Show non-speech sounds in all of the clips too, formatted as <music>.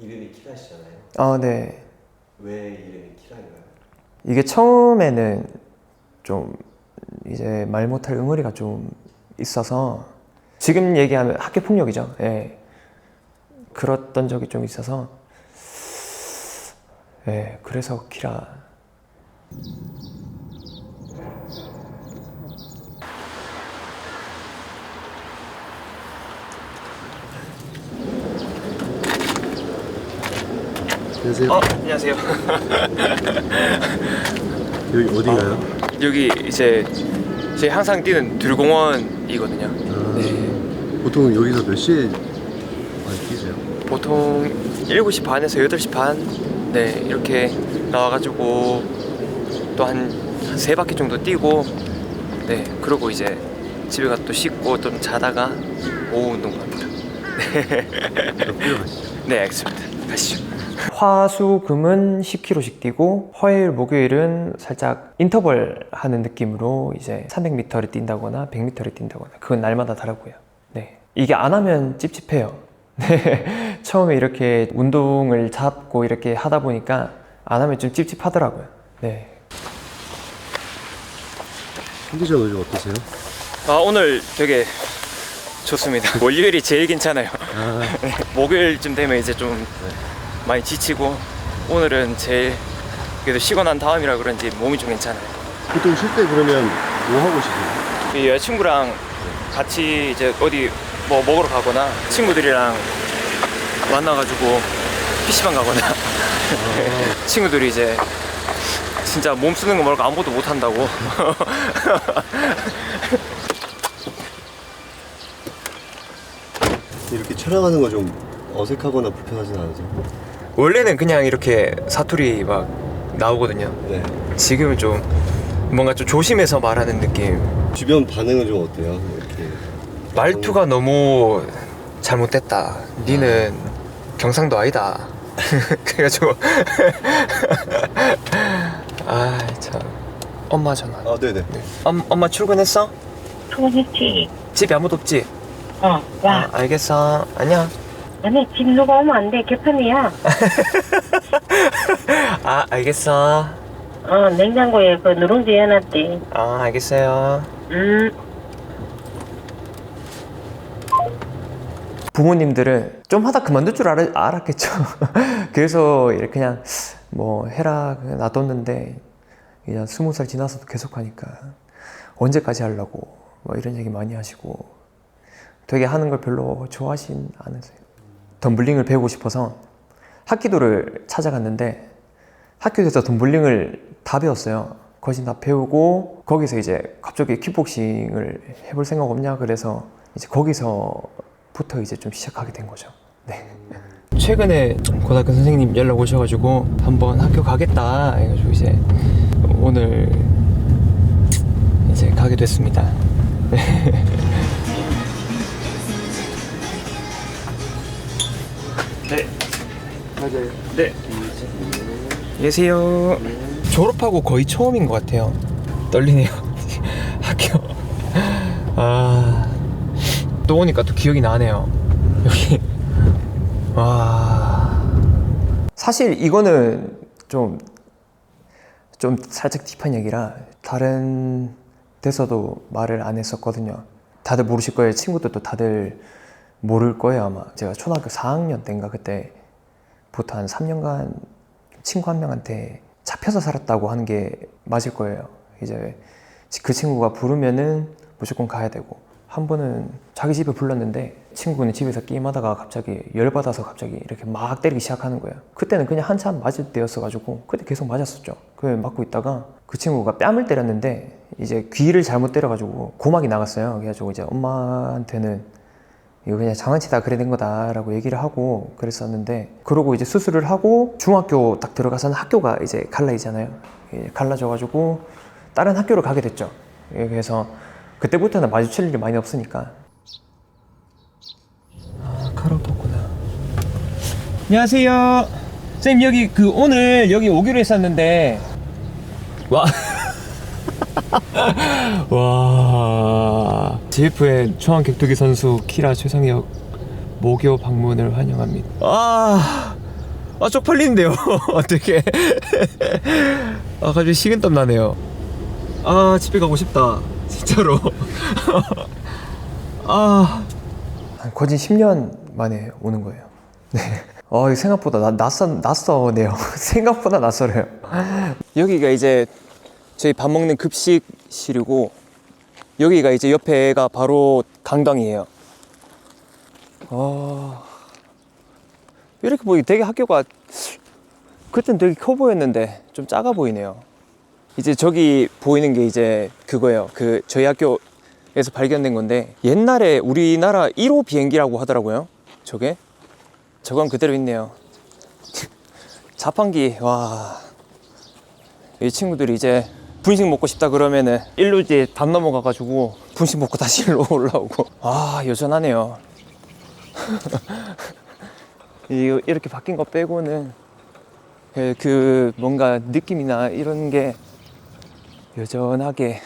이름이 키라시잖아요. 아, 네. 왜 이름이 키라인가요? 이게 처음에는 좀 이제 말 못할 응어리가 좀 있어서 지금 얘기하면 학교 폭력이죠. 예. 그랬던 적이 좀 있어서 예, 그래서 키라 안녕하세요. 어, 안녕하세요. <laughs> 여기 어디가요? 여기 이제 제 항상 뛰는 들공원이거든요. 아, 네. 보통 여기서 몇 시에 많이 뛰세요? 보통 7시 반에서 8시 반 네, 이렇게 나와가지고 또 한 세 바퀴 정도 뛰고 네, 그러고 이제 집에 가서 또 씻고 좀 자다가 오후 운동 갑니다. <laughs> 가시죠? 네, 알겠습니다. 가시죠. 화, 수, 금은 10km씩 뛰고 화요일, 목요일은 살짝 인터벌 하는 느낌으로 이제 300m를 뛴다거나 100m를 뛴다거나 그건 날마다 다르고요. 네. 이게 안 하면 찝찝해요. <laughs> 네. 처음에 이렇게 운동을 잡고 이렇게 하다 보니까 안 하면 좀 찝찝하더라고요. 네. 컨디션 요즘 어떠세요? 아, 오늘 되게 좋습니다. <laughs> 월요일이 제일 괜찮아요. 아, <laughs> 목요일쯤 되면 이제 좀 많이 지치고 오늘은 제일 그래도 쉬고 난 다음이라 그런지 몸이 좀 괜찮아요. 보통 쉴 때 그러면 뭐 하고 쉬세요? 이 여자친구랑 같이 이제 어디 뭐 먹으러 가거나 친구들이랑 만나가지고 PC방 가거나 <laughs> 친구들이 이제 진짜 몸 쓰는 거 말고 아무것도 못 한다고 <laughs> 이렇게 촬영하는 거 좀 어색하거나 불편하진 않으세요? 원래는 그냥 이렇게 사투리 막 나오거든요 네. 지금은 좀 뭔가 좀 조심해서 말하는 느낌 주변 반응은 좀 어때요? 이렇게 말투가 너무 잘못됐다. 니는 경상도 아니다. <laughs> 그래가지고 <laughs> 아 참. 엄마 전화. 아, 네네. 엄, 엄마 출근했어? 통했지. 집에 아무도 없지? 어, 와. 아, 알겠어. 안녕. 아니, 집 누가 오면 안 돼. 개판이야. <laughs> 아 알겠어. 어, 냉장고에 그 누룽지 해놨대. 아 알겠어요. 음. 부모님들은 좀 하다 그만둘 줄 알았, 알았겠죠. <laughs> 그래서 이렇게 그냥 뭐 해라 그냥 놔뒀는데 그냥 스무 살 지나서도 계속 하니까 언제까지 하려고 뭐 이런 얘기 많이 하시고 되게 하는 걸 별로 좋아하진 않으세요. 덤블링을 배우고 싶어서 학기도를 찾아갔는데 학교에서 덤블링을 다 배웠어요. 거진 다 배우고 거기서 이제 갑자기 킥복싱을 해볼 생각 없냐 그래서 이제 거기서부터 이제 좀 시작하게 된 거죠. 네. 최근에 고등학교 선생님 연락 오셔가지고 한번 학교 가겠다 해가지고 이제 오늘 이제 가게 됐습니다. <laughs> 맞아요. 네. 안녕하세요. 졸업하고 거의 처음인 것 같아요. 떨리네요. <laughs> 학교. 아. 또 오니까 또 기억이 나네요. 여기. 와. 사실 이거는 좀, 좀 살짝 딥한 얘기라 다른 데서도 말을 안 했었거든요. 다들 모르실 거예요. 친구들도 다들 모를 거예요, 아마. 제가 초등학교 4학년 때인가 그때 부터 한 3년간 친구 한 명한테 잡혀서 살았다고 하는 게 맞을 거예요. 이제 그 친구가 부르면은 무조건 가야 되고 한 번은 자기 집에 불렀는데 친구는 집에서 게임하다가 갑자기 열받아서 갑자기 이렇게 막 때리기 시작하는 거예요. 그때는 그냥 한참 맞을 때였어가지고 그때 계속 맞았었죠. 그 맞고 있다가 그 친구가 뺨을 때렸는데 이제 귀를 잘못 때려가지고 고막이 나갔어요. 그래가지고 이제 엄마한테는 이거 그냥 장난치다 그래 된 거다라고 얘기를 하고 그랬었는데 그러고 이제 수술을 하고 중학교 딱 들어가서는 학교가 이제 갈라지잖아요. 예, 갈라져가지고 다른 학교를 가게 됐죠. 예, 그래서 그때부터는 마주칠 일이 많이 없으니까. 아 카라오케구나. 안녕하세요. 선생님 여기 그 오늘 여기 오기로 했었는데. 와 <laughs> <laughs> 와 JFN 초안 격투기 선수 키라 최성혁 모교 방문을 환영합니다. 아 아 쪽팔리는데요. <laughs> 어떻게? 아 갑자기 식은땀 나네요. 아 집에 가고 싶다. 진짜로. <laughs> 아 거진 10년 만에 오는 거예요. 네. 어 생각보다 나, 낯선 낯서네요. 생각보다 낯설어요. 여기가 이제 저희 밥 먹는 급식실이고 여기가 이제 옆에가 바로 강당이에요. 어... 이렇게 보기 되게 학교가 그땐 되게 커 보였는데 좀 작아 보이네요. 이제 저기 보이는 게 이제 그거예요. 그 저희 학교에서 발견된 건데 옛날에 우리나라 1호 비행기라고 하더라고요. 저게 저건 그대로 있네요. <laughs> 자판기 와. 이 친구들이 이제 분식 먹고 싶다 그러면은 일로 이제 담 넘어가가지고 분식 먹고 다시 일로 <laughs> 올라오고 아 여전하네요. <laughs> 이 이렇게 바뀐 거 빼고는 그- 그 뭔가 느낌이나 이런 게 여전하게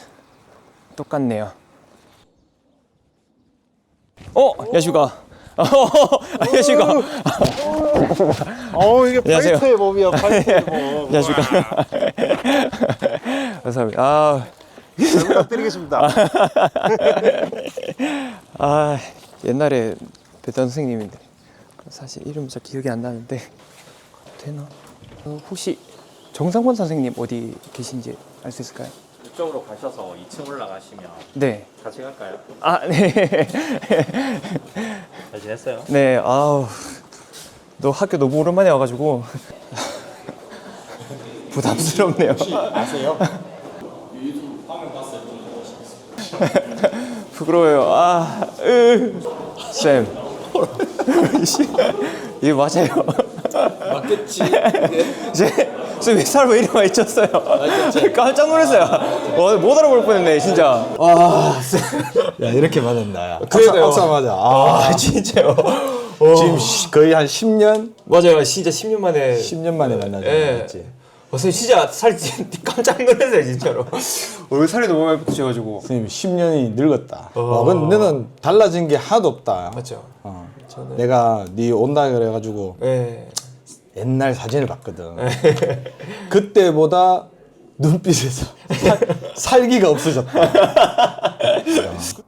똑같네요. 어 야슈가. 어, 야슈가. <laughs> 어 이게 안녕하세요. 파이터의 몸이야 파이터의 몸. <laughs> 야슈가. 감사합니다. 아. 잘 부탁드리겠습니다. <laughs> 아 옛날에 뵀던 선생님인데 사실 이름 잘 기억이 안 나는데 되나? 어, 혹시 정상권 선생님 어디 계신지 알 수 있을까요? 이쪽으로 가셔서 2층 올라가시면 네. 같이 갈까요? 아 <laughs> 네. 잘 지냈어요? 네. 아우 너 학교 너무 오랜만에 와가지고 <laughs> 부담스럽네요. 아세요? <laughs> 부끄러워요. 아, 으. 쌤. 이게 맞아요. 맞겠지. 쌤왜 사람 왜 이리 많이 쳤어요? 깜짝 놀랐어요. 와, 못 알아볼 뻔했네, 진짜. 야 이렇게 맞았나? 그러니까요. 악사 맞아. 아, 아, 진짜요. 지금 시- 거의 한 10년, 맞아요. 진짜 10년 만에. 10년 만에 만나죠. 예. 맞지? 어, 선생님 진짜 살 찐- <laughs> 깜짝 놀랐어요, 진짜로. 얼굴 살이 너무 많이 붙으셔가지고. 선생님 10년이 늙었다. 와, 근데 너는 달라진 게 하나도 없다. 맞죠? 어. 내가 네 온다 그래가지고 예. 옛날 사진을 봤거든. 그때보다 눈빛에서 살, <laughs> 살기가 없어졌다.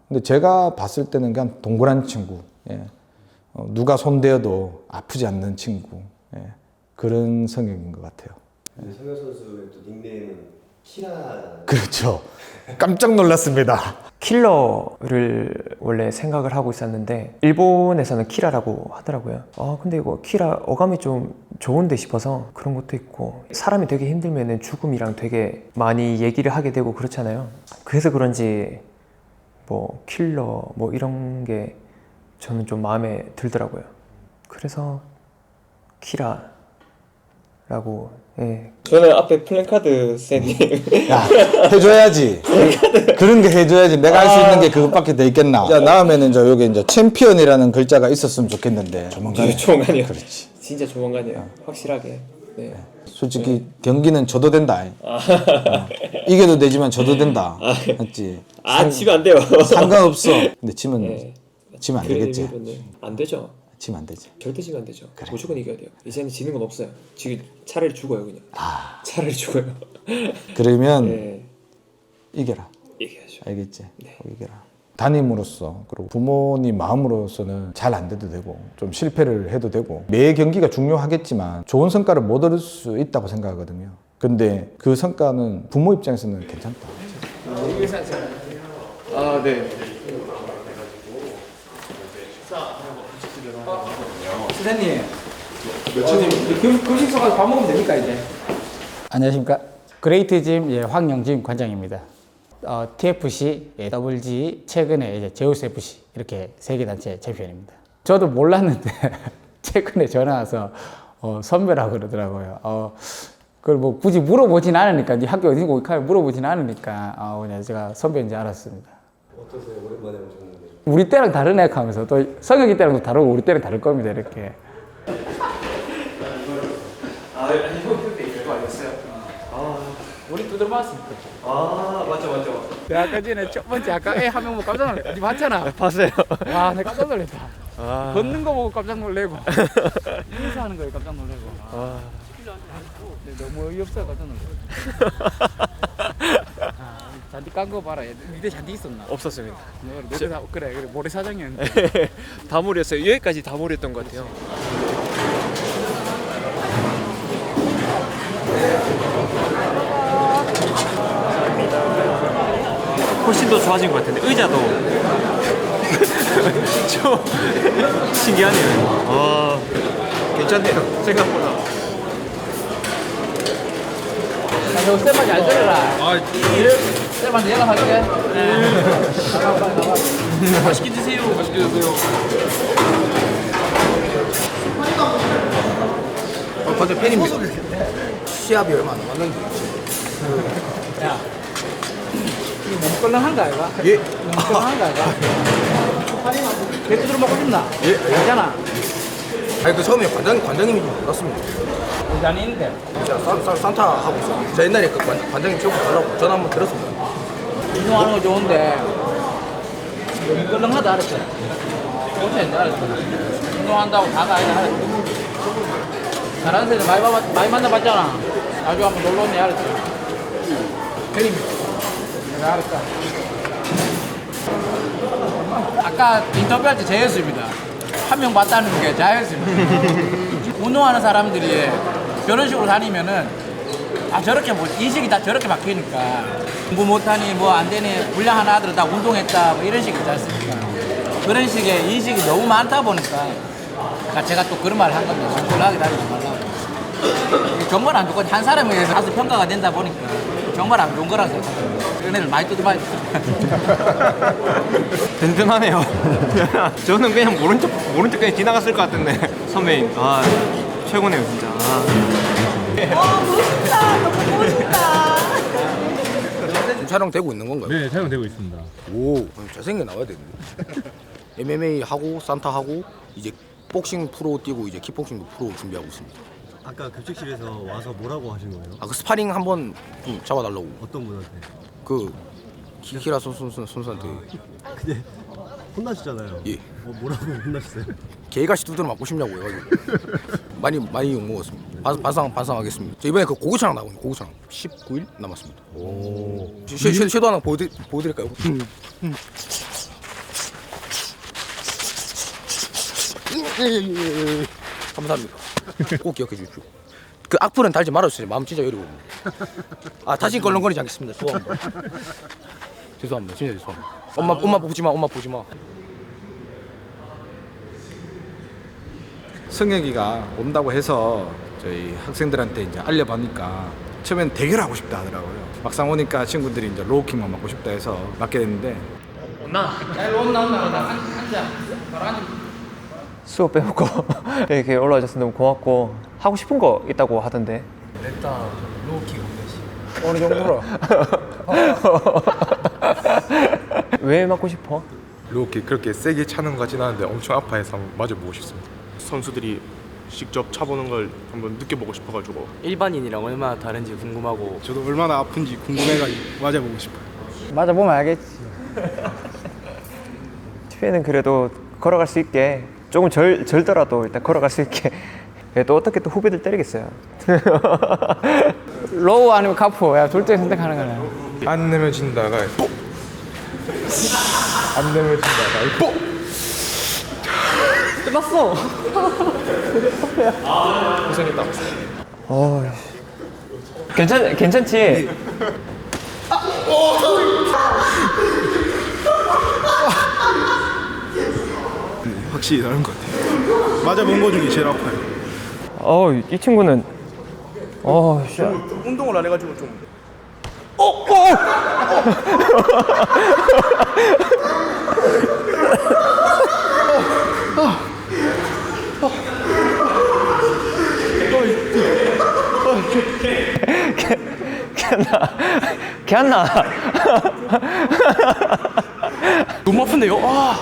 근데 제가 봤을 때는 그냥 동그란 친구. 예. 어, 누가 손대어도 아프지 않는 친구. 예. 그런 성격인 것 같아요. 성현 선수의 또 닉네임은 키라. 그렇죠. 깜짝 놀랐습니다. 킬러를 원래 생각을 하고 있었는데 일본에서는 키라라고 하더라고요. 아 근데 이거 키라 어감이 좀 좋은데 싶어서 그런 것도 있고 사람이 되게 힘들면은 죽음이랑 되게 많이 얘기를 하게 되고 그렇잖아요. 그래서 그런지 뭐 킬러 뭐 이런 게 저는 좀 마음에 들더라고요. 그래서 키라라고 예. 저는 앞에 플랜카드 쌤이 야, 해줘야지. 그런 게 해줘야지. 내가 할 수 있는 게 그것밖에 돼 있겠나. 자, 다음에는 저 여기 이제 챔피언이라는 글자가 있었으면 좋겠는데. 조만간에. 조만간이요. 그렇지. 진짜 조만간이에요. 확실하게. 네. 솔직히 경기는 져도 된다. 어. 이겨도 되지만 져도 된다. 맞지? 아, 지면 안 돼요. 상관없어. 근데 지면 네. 지면 안 그런 되겠지. 의미로는 안 되죠. 지면 안 되지. 절대 지면 안 되죠. 무조건 이겨야 돼요. 이제는 지는 건 없어요. 지금 차라리 죽어요 그냥. 차라리 죽어요. <laughs> 그러면 네. 이겨라. 이겨야죠. 알겠지? 꼭 이겨라. 담임으로서 그리고 부모님 마음으로서는 잘 안 돼도 되고 좀 실패를 해도 되고 매 경기가 중요하겠지만 좋은 성과를 못 얻을 수 있다고 생각하거든요. 근데 그 성과는 부모 입장에서는 괜찮다. 아 네. 선생님. 며칠님 급식소 가서 밥 먹으면 됩니까 이제? 안녕하십니까. 그레이트 짐 예, 황영진 관장입니다. 어, TFC, 예, WG, 최근에 이제 제우스 FC 이렇게 세 개 단체 챔피언입니다. 저도 몰랐는데 <laughs> 최근에 전화 와서 어, 선배라고 그러더라고요. 어, 그걸 뭐 굳이 물어보진 않으니까 네 학교 어디고 물어보진 않으니까 어, 그냥 제가 선배인지 알았습니다. 어떠세요? 오랜만에 오셨는데. 우리 때랑 다르네 하면서 또 성혁이 때랑도 다르고 우리 때랑 다를 겁니다 이렇게. 아 이거 아니었어요? 우리 두들 봤습니다. 아 맞죠 맞죠. 내가 아까 전에 첫 번째 아까 애한명뭐 깜짝 놀랐다. 니 봤잖아. 봤어요. 와, 내가 깜짝 놀랐다. 아. 걷는 거 보고 깜짝 놀래고 인사하는 거에 깜짝 놀래고 아. 근데 너무 어이없어 깜짝 놀래 아, <laughs> 잔디 깐 거 봐라 밑에 잔디 있었나? 없었습니다. 너, 너, 사, 그래 그래 모래사장이었는데 <laughs> 다물이었어요. 여기까지 다물이었던 것 같아요. 훨씬 더 좋아진 것 같은데 의자도 <laughs> 좀 신기하네요. 아 괜찮네요 생각보다. 아, 저 쌤만 잘 들어라 아 쌤한테 연락할게 맛있게 드세요 맛있게 드세요 먼저 팬입니다. 시합이 얼마 안 남았는데. 야 이거 너무 껄렁한 거 아이가? 예. 너무 껄렁한 거 아이가? 개뚜들 먹고 싶나? 예. 괜찮아 아니 그 처음에 관장 관장님인 줄 몰랐습니다. 부자니인데 제가 산, 산, 산타 하고 있어요. 제가 옛날에 그 관, 관장님 최고 달라고 전화 한번 드렸습니다. 운동하는 거 좋은데 너무 껄렁하다 알았지? 어째 알았지? 운동한다고 다가 아니라 알았지? 잘하는 새들 많이, 봐- 많이 만나봤잖아 나중에 한번 놀러 오네 알았지? 팬입니다 내가 알았다 아까 인터뷰할 때 제였습니다 한 명 봤다는 게 자였습니다 <laughs> 운동하는 사람들이 저런 식으로 다니면은 아 저렇게 뭐 인식이 다 저렇게 바뀌니까. 공부 못하니 뭐 안 되니 불량 하나 아들은 다 운동했다 뭐 이런 식이 있지 않습니까? 그런 식의 인식이 너무 많다 보니까 그러니까 제가 또 그런 말을 한 겁니다 정글하게 다니지 말라고. 정말 안 좋고 한 사람에 의해서 아주 평가가 된다 보니까 정말 안 좋은 그런 애들 많이 뜯어봐야 돼 <laughs> 든든하네요. <laughs> 저는 그냥 모른 척 모른 척 그냥 지나갔을 것 같은데 <laughs> 선배님. 아 최고네요 진짜. 지금 촬영되고 있는 건가요? 네, 촬영되고 있습니다. 오, 그럼 잘생겨 나와야 되는데. <laughs> MMA 하고 산타 하고 이제 복싱 프로 뛰고 이제 킥복싱도 프로 준비하고 있습니다. 아까 급식실에서 와서 뭐라고 하신 거예요? 아 그 스파링 한번 좀 잡아달라고. 어떤 분한테? 그 키 키라 선수 선수 선수한테 근데 혼나시잖아요. 예. 뭐 뭐라고 혼나셨어요? <laughs> 개가시 두드려 맞고 싶냐고 해가지고 많이 많이 욕 먹었습니다. 반, 반상 반상하겠습니다. 저 이번에 그 고구차랑 나오거든요. 고구차랑 19일 남았습니다. 오. 쉐, 쉐도 하나 보여드, 보여드릴까요? 감사합니다. 꼭 기억해 주십시오. 그 악플은 달지 말아주세요. 마음 진짜 여리고. 아 다시 걸렁거리지 않겠습니다. 죄송합니다. 죄송합니다. 진짜 죄송합니다. 엄마 엄마 보지 마. 엄마 보지 마. 성혁이가 온다고 해서 저희 학생들한테 이제 알려보니까 처음엔 대결하고 싶다 하더라고요. 막상 오니까 친구들이 이제 로우킥만 맞고 싶다 해서 맞게 됐는데 잘 온나 온나 온나 앉아 바로 앉아 수업 빼먹고 <laughs> 이렇게 올라와줘서 너무 고맙고 하고 싶은 거 있다고 하던데. 어느 정도로 <laughs> 왜 맞고 싶어? 이렇게 그렇게 세게 차는 것 같진 않은데 엄청 아파해서 한번 맞아보고 싶습니다. 선수들이 직접 차보는 걸 한번 느껴보고 싶어가지고 일반인이랑 얼마나 다른지 궁금하고 저도 얼마나 아픈지 궁금해가지고 맞아보고 싶어요. 맞아보면 알겠지 TV에는 그래도 걸어갈 수 있게 조금 절, 절더라도 일단 걸어갈 수 있게 또 어떻게 또 후배들 때리겠어요. <laughs> 로우 아니면 카프 야둘 중에 선택하는 거네 안 내면 진다가 뽀! 안 내면 진다가 뽀! 어, 괜찮 괜찮지? 확실히 다른 것 같아요. 맞아 본 거 중에 제일 아파요. 어, 이 친구는. 어, 씨. 운동을 안 해가지고 좀 걔나 걔나 너무 아픈데요? 아.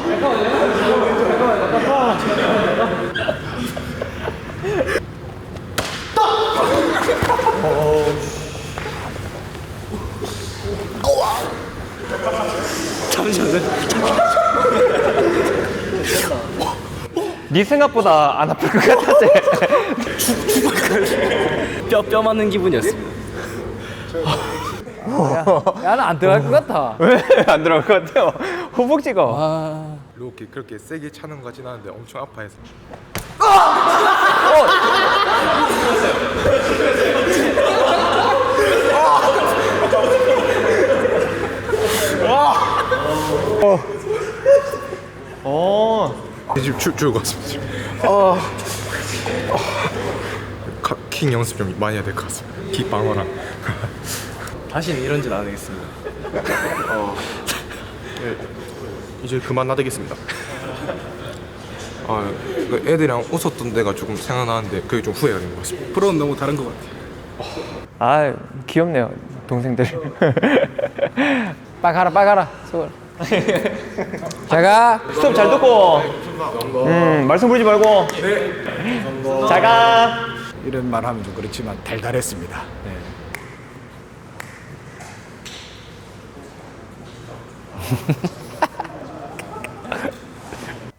네 생각보다 안 아플 것 같았지? 뼈, 뼈 맞는 기분이었습니다. 야는 안 들어갈 것 같아. 왜 안 들어갈 것 같아요? 허벅지가. 아, 이렇게 그렇게 세게 차는 것 같진 않은데 엄청 아파해서 어. 지금 줄 줄고 왔습니다. 지금. 어. 카- 킥 연습 좀 많이 해야 될 것 같습니다. 킥 방어랑. 다시는 이런 짓 안 하겠습니다. 네, 이제 그만 놔두겠습니다. 아, 그 애들이랑 웃었던 데가 조금 생각나는데 그게 좀 후회가 된것 같습니다. 프로는 너무 다른 것 같아요. 아, 귀엽네요. 동생들. 빨리 가라, 빨리 가라. 수고. 잘 가. 수업 잘 듣고. 음, 말씀 부리지 말고. 잘 가. 이런 말 하면 좀 그렇지만 달달했습니다. 네. <laughs>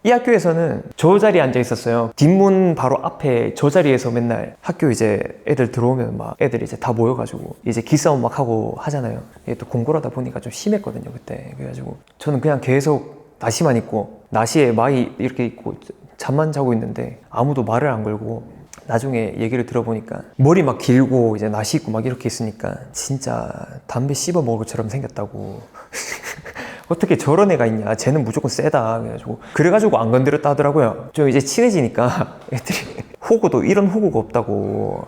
이 학교에서는 저 자리에 앉아 있었어요. 뒷문 바로 앞에 저 자리에서 맨날 학교 이제 애들 들어오면 막 애들이 이제 다 모여가지고 이제 기싸움 막 하고 하잖아요. 이게 또 공고라다 보니까 좀 심했거든요, 그때. 그래가지고 저는 그냥 계속 나시만 입고 나시에 마이 이렇게 입고 잠만 자고 있는데 아무도 말을 안 걸고 나중에 얘기를 들어보니까 머리 막 길고 이제 나시 입고 막 이렇게 있으니까 진짜 담배 씹어 먹을 것처럼 생겼다고. <laughs> 어떻게 저런 애가 있냐? 쟤는 무조건 세다. 그래가지고 그래가지고 안 건드렸다 하더라고요. 좀 이제 친해지니까 <laughs> 애들이 호구도 이런 호구가 없다고.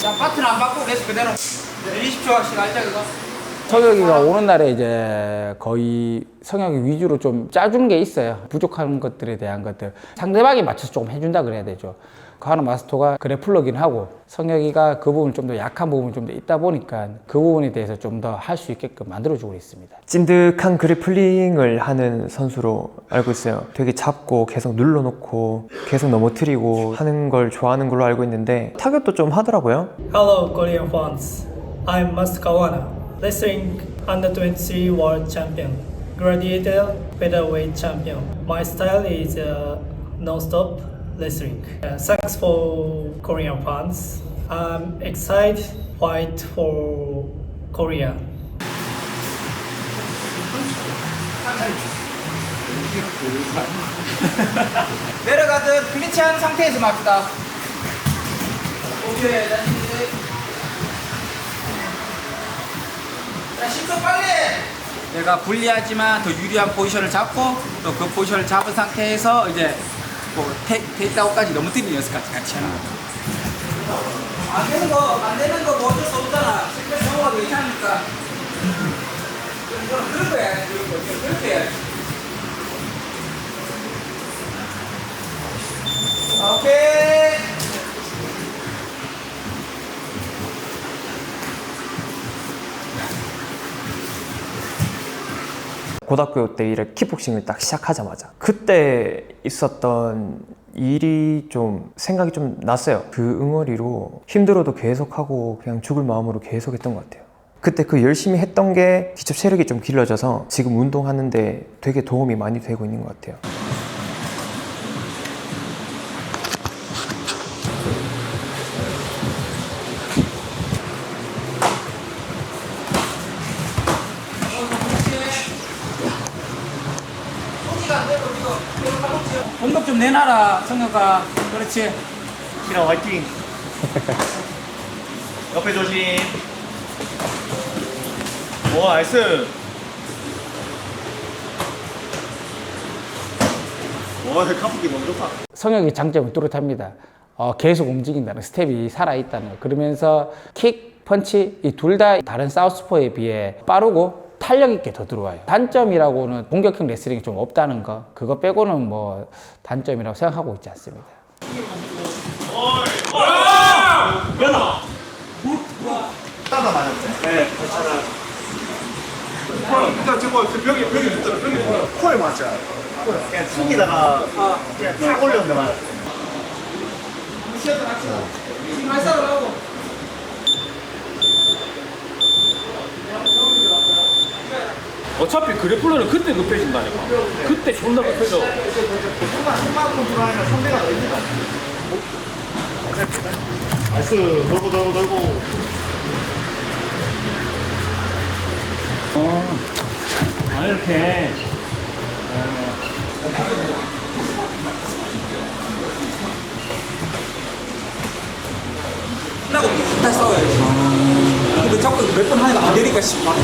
자, 파트는 안 바꾸고 계속 그대로. 20초씩 알자, 그거. 성혁이가 오는 날에 이제 거의 성혁이 위주로 좀 짜준 게 있어요. 부족한 것들에 대한 것들. 상대방이 맞춰서 조금 해준다 그래야 되죠. 그 하나 마스터가 그래플러긴 하고 성혁이가 그 부분 좀 더 약한 부분이 좀 더 있다 보니까 그 부분에 대해서 좀 더 할 수 있게끔 만들어주고 있습니다. 찐득한 그래플링을 하는 선수로 알고 있어요 되게 잡고 계속 눌러놓고 계속 넘어뜨리고 하는 걸 좋아하는 걸로 알고 있는데 타격도 좀 하더라고요 Hello, Korean fans. I'm Master Kawana, wrestling under 23 world champion, gladiator featherweight champion. My style is uh, non-stop wrestling. Uh, thanks for Korean fans. I'm excited fight for Korea. 내려가듯 클리치한 상태에서 맙시다. 오케이, 자, 10초 빨리! 내가 불리하지만 더 유리한 포지션을 잡고 또 그 포지션을 잡은 상태에서 이제 뭐 테, 테이크다운까지 넘어뜨리는 연습까지 같이 하는 거죠. 안 되는 거, 안 되는 거 뭐 어쩔 수 없잖아. 실패 괜찮으니까. 이거는 그런 거 해야지, 거. 그렇게 해야지. 오케이. 고등학교 때 이래 킥복싱을 딱 시작하자마자 그때 있었던 일이 좀 생각이 좀 났어요. 그 응어리로 힘들어도 계속하고 그냥 죽을 마음으로 계속 했던 것 같아요. 그때 그 열심히 했던 게 기초 체력이 좀 길러져서 지금 운동하는데 되게 도움이 많이 되고 있는 것 같아요. 내놔라, 성혁아. 그렇지. 키랑 화이팅! <laughs> 옆에 조심! 오, 나이스! 와, 카프기 너무 좋다. 성혁의 장점은 뚜렷합니다. 어, 계속 움직인다는 스텝이 살아있다는 거. 그러면서 킥, 펀치 이 둘 다 다른 사우스포에 비해 빠르고 탄력 있게 더 들어와요. 단점이라고는 공격형 레슬링이 좀 없다는 거. 그거 빼고는 뭐 단점이라고 생각하고 있지 않습니다. 코에 맞자. 그냥 튕기다가 그냥 탁 올렸는데 어 차피 그래플러는 그때 급해진다니까. 그때 존나 급해져. 나이스 돌고 돌고 돌고 아 이렇게. 끝나고 다시 싸워야지. 근데 자꾸 몇 번 하니까 안 되니까 씨, 막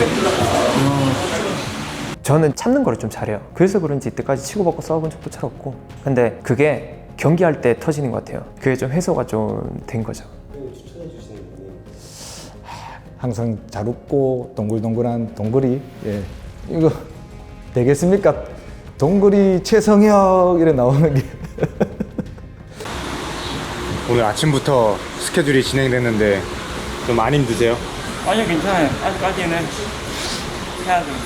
저는 참는 거를 좀 잘해요. 그래서 그런지 이때까지 치고받고 싸워본 적도 잘 없고. 근데 그게 경기할 때 터지는 것 같아요. 그게 좀 해소가 좀 된 거죠. 항상 잘 웃고 동글동글한 동글이 예 이거 되겠습니까? 동글이 최성혁 이래 나오는 게 <laughs> 오늘 아침부터 스케줄이 진행됐는데 좀안 힘드세요? 아니요 괜찮아요. 아직까지는.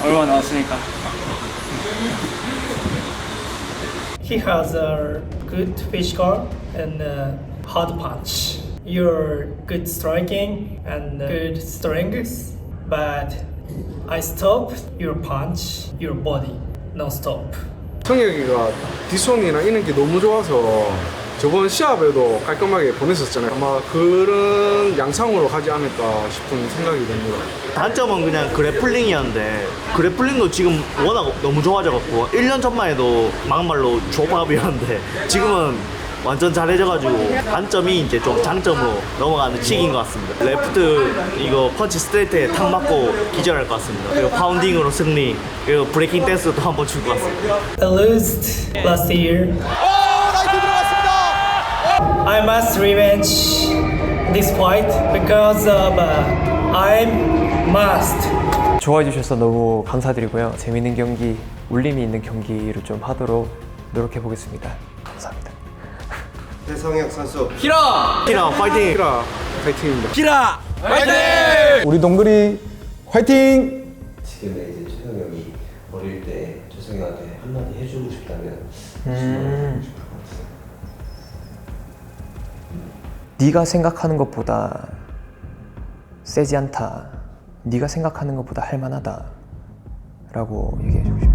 얼마 남았으니까. He has a good physical and uh, hard punch. You're good striking and uh, good strength, but I stop your punch, your body, non-stop. 성혁이가 뒷손이나 이런 게 너무 좋아서 저번 시합에도 깔끔하게 보냈었잖아요. 아마 그런 양상으로 가지 않을까 싶은 생각이 듭니다. 단점은 그냥 그래플링이었는데 그래플링도 지금 워낙 너무 좋아져갖고 1년 전만 해도 막말로 조밥이었는데 지금은 완전 잘해져가지고 단점이 이제 좀 장점으로 넘어가는 치기인 것 같습니다. 레프트 이거 펀치 스트레이트에 탁 맞고 기절할 것 같습니다. 그리고 파운딩으로 승리 그리고 브레이킹 댄스도 한번 줄 것 같습니다. I lost last year. I must revenge this fight because of uh, I'm must. 좋아해 주셔서 너무 감사드리고요. 재밌는 경기, 울림이 있는 경기를 좀 하도록 노력해 보겠습니다. 감사합니다. 키라 파이팅! 키라 파이팅입니다. 화이팅! 우리 동글이 화이팅! 지금 이제 최성이 형이 어릴 때 최성이 형한테 한마디 해주고 싶다면 무슨 말 해주고 같아요? 네가 생각하는 것보다 세지 않다. 네가 생각하는 것보다 할 만하다. 라고 얘기해 주고 싶어요.